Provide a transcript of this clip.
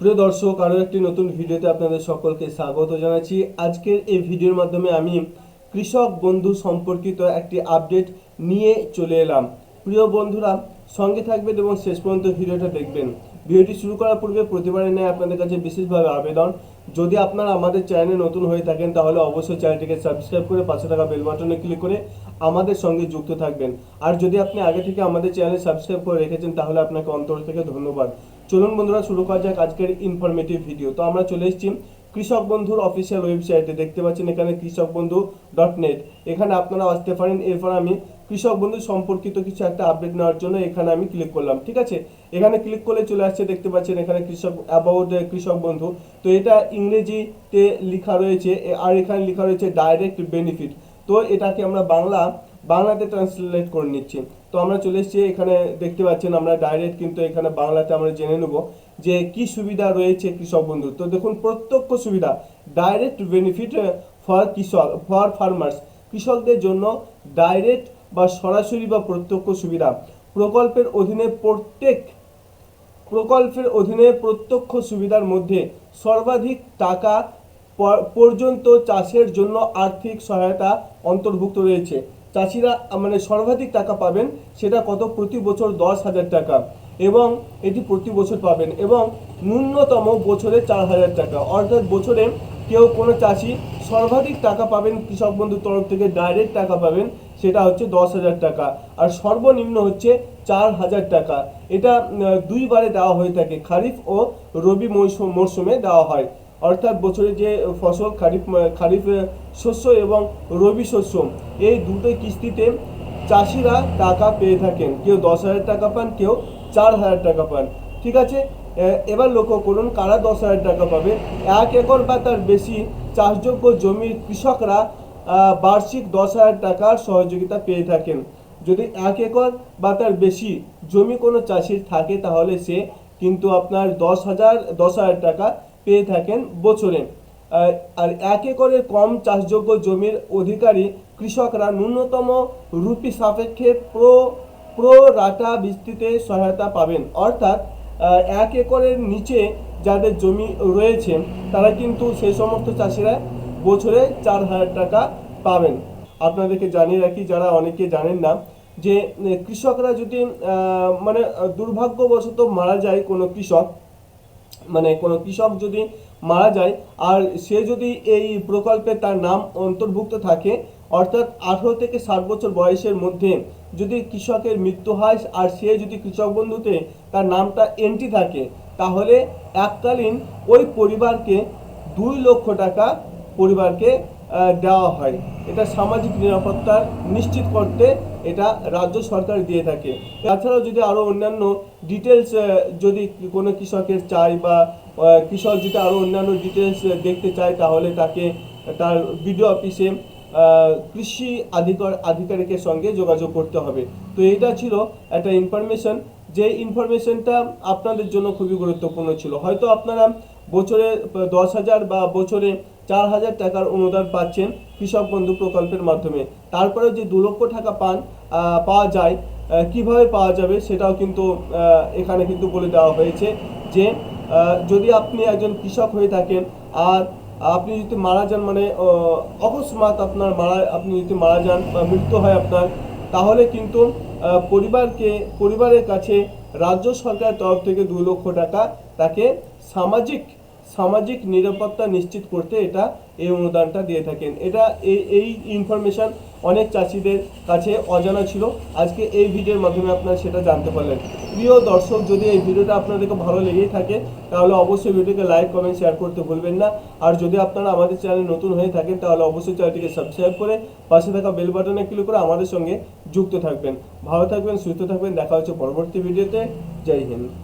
প্রিয় দর্শক, আরও একটি নতুন ভিডিওতে আপনাদের সকলকে স্বাগত জানাচ্ছি। আজকের এই ভিডিওর মাধ্যমে আমি কৃষক বন্ধু সম্পর্কিত একটি আপডেট নিয়ে চলে এলাম। প্রিয় বন্ধুরা, সঙ্গে থাকবেন এবং শেষ পর্যন্ত ভিডিওটা দেখবেন। ভিডিওটি শুরু করার পূর্বে প্রতিবারের ন্যায় আপনাদের কাছে বিশেষভাবে আবেদন। যদি আপনারা আমাদের চ্যানেলে নতুন হয়ে থাকেন, তাহলে অবশ্যই চ্যানেলটিকে সাবস্ক্রাইব করে পাশে থাকা বেল বাটনে ক্লিক করে আমাদের সঙ্গে যুক্ত থাকবেন। আর যদি আপনি আগে থেকে আমাদের চ্যানেল সাবস্ক্রাইব করে রেখেছেন, তাহলে আপনাকে অন্তর থেকে ধন্যবাদ। চলুন বন্ধুরা, শুরু করা যাক আজকের ইনফরমেটিভ ভিডিও তো আমরা চলে এসেছি কৃষক বন্ধুর অফিসিয়াল ওয়েবসাইটে দেখতে পাচ্ছেন এখানে কৃষক বন্ধু ডট নেট এখানে আপনারা আসতে পারেন, এরপর আমি কৃষক বন্ধু সম্পর্কিত কিছু একটা আপডেট নেওয়ার জন্য এখানে আমি ক্লিক করলাম, ঠিক আছে? এখানে ক্লিক করলে চলে আসছে, দেখতে পাচ্ছেন এখানে কৃষক অ্যাবাউট কৃষক বন্ধু। তো এটা ইংরেজিতে লেখা রয়েছে, আর এখানে লেখা রয়েছে ডাইরেক্ট বেনিফিট তো এটাকে আমরা বাংলা বাংলাতে ট্রান্সলেট করে নিচ্ছি। তো আমরা চলে এসেছি, এখানে দেখতে পাচ্ছেন আমরা ডাইরেক্ট কিন্তু এখানে বাংলাতে আমরা জেনে নেব যে কি সুবিধা রয়েছে কৃষক বন্ধু। তো দেখুন, প্রত্যক্ষ সুবিধা ডাইরেক্ট বেনিফিট ফর কৃষক ফর ফার্মার্স কৃষকদের জন্য ডাইরেক্ট বা সরাসরি বা প্রত্যক্ষ সুবিধা। প্রকল্পের অধীনে প্রত্যেক, প্রকল্পের অধীনে প্রত্যক্ষ সুবিধার মধ্যে সর্বাধিক টাকা পর্যন্ত চাষের জন্য আর্থিক সহায়তা অন্তর্ভুক্ত রয়েছে। চাষিরা মানে সর্বাধিক টাকা পাবেন সেটা কত? প্রতি বছর দশ হাজার টাকা। এবং এটি প্রতি বছর পাবেন। এবং ন্যূনতম বছরে চার হাজার টাকা। অর্থাৎ বছরে কেউ কোনো চাষি সর্বাধিক টাকা পাবেন, কৃষক বন্ধুর তরফ থেকে ডাইরেক্ট টাকা পাবেন, সেটা হচ্ছে দশ হাজার টাকা। আর সর্বনিম্ন হচ্ছে চার হাজার টাকা। এটা দুইবারে দেওয়া হয়ে থাকে। খারিফ ও রবি মৌসুম মরশুমে দেওয়া হয়। অর্থাৎ বছরে যে ফসল, খারিফ খারিফ শস্য এবং রবি শস্য, এই দুটোই কিস্তিতে চাষিরা টাকা পেয়ে থাকেন। কেউ দশ হাজার টাকা পান, কেউ চার হাজার টাকা পান। ঠিক আছে? এবার লক্ষ্য করুন কারা দশ হাজার টাকা পাবে। এক একর বা তার বেশি চাষযোগ্য জমির কৃষকরা বার্ষিক দশ হাজার টাকার সহযোগিতা পেয়ে থাকেন। যদি এক একর বা তার বেশি জমি কোনো চাষির থাকে, তাহলে সে কিন্তু আপনার দশ হাজার দশ হাজার টাকা পেয়ে থাকেন বছরে। আর এক একরের কম চাষযোগ্য জমির অধিকারী কৃষকরা ন্যূনতম রুপি সাপেক্ষে প্রো প্রো রাটা ভিত্তিতে সহায়তা পাবেন। অর্থাৎ এক একরের নিচে যাদের জমি রয়েছে, তারা কিন্তু সেই সমস্ত চাষিরা বছরে চার হাজার টাকা পাবেন। আপনাদেরকে জানিয়ে রাখি, যারা অনেকে জানেন না, যে কৃষকরা যদি মানে দুর্ভাগ্যবশত মারা যায় কোনো কৃষক মানে কোনো কৃষক যদি মারা যায় আর সে যদি এই প্রকল্পে তার নাম অন্তর্ভুক্ত থাকে, অর্থাৎ আঠেরো থেকে ষাট বছর বয়সের মধ্যে যদি কৃষকের মৃত্যু হয় আর সে যদি কৃষক বন্ধুতে তার নামটা এন্ট্রি থাকে, তাহলে এককালীন ওই পরিবারকে দুই লক্ষ টাকা পরিবারকে দেওয়া হয়। এটা সামাজিক নিরাপত্তা নিশ্চিত করতে এটা রাজ্য সরকার দিয়ে থাকে। তাছাড়াও যদি আরও অন্যান্য ডিটেলস যদি কোনো কৃষকের চাই বা কৃষক যদি আরও অন্যান্য ডিটেলস দেখতে চায়, তাহলে তাকে তার বিডিও অফিসে কৃষি আধিকার, আধিকারিকের সঙ্গে যোগাযোগ করতে হবে। তো এটা ছিল একটা ইনফরমেশন যে ইনফরমেশনটা আপনাদের জন্য খুবই গুরুত্বপূর্ণ ছিল। হয়তো আপনারা বছরে দশ হাজার বা বছরে চার হাজার টাকার অনুদান পাচ্ছেন কৃষক বন্ধু প্রকল্পের মাধ্যমে। তারপরে যে দু লক্ষ টাকা পান পাওয়া যায় কীভাবে পাওয়া যাবে সেটাও কিন্তু এখানে কিন্তু বলে দেওয়া হয়েছে যে যদি আপনি একজন কৃষক হয়ে থাকেন আর আপনি যদি মারা যান মানে অকস্মাৎ আপনার মারা, আপনি যদি মারা যান বা মৃত্যু হয় আপনার, তাহলে কিন্তু পরিবারকে, পরিবারের কাছে রাজ্য সরকারের তরফ থেকে দুই লক্ষ টাকা তাকে সামাজিক সামাজিক নিরাপত্তা নিশ্চিত করতে এটা এই অনুদানটা দিয়ে থাকেন। এটা এই ইনফরমেশন অনেক চাষিদের কাছে অজানা ছিল। আজকে এই ভিডিওর মাধ্যমে আপনারা সেটা জানতে পারলেন। প্রিয় দর্শক, যদি এই ভিডিওটা আপনাদেরকে ভালো লেগেই থাকে, তাহলে অবশ্যই ভিডিওকে লাইক কমেন্ট শেয়ার করতে ভুলবেন না। আর যদি আপনারা আমাদের চ্যানেল নতুন হয়ে থাকেন, তাহলে অবশ্যই চ্যানেলটিকে সাবস্ক্রাইব করে পাশে থাকা বেল বাটনে ক্লিক করে আমাদের সঙ্গে যুক্ত থাকবেন। ভালো থাকবেন, সুস্থ থাকবেন। দেখা হচ্ছে পরবর্তী ভিডিওতে। জয় হিন্দ।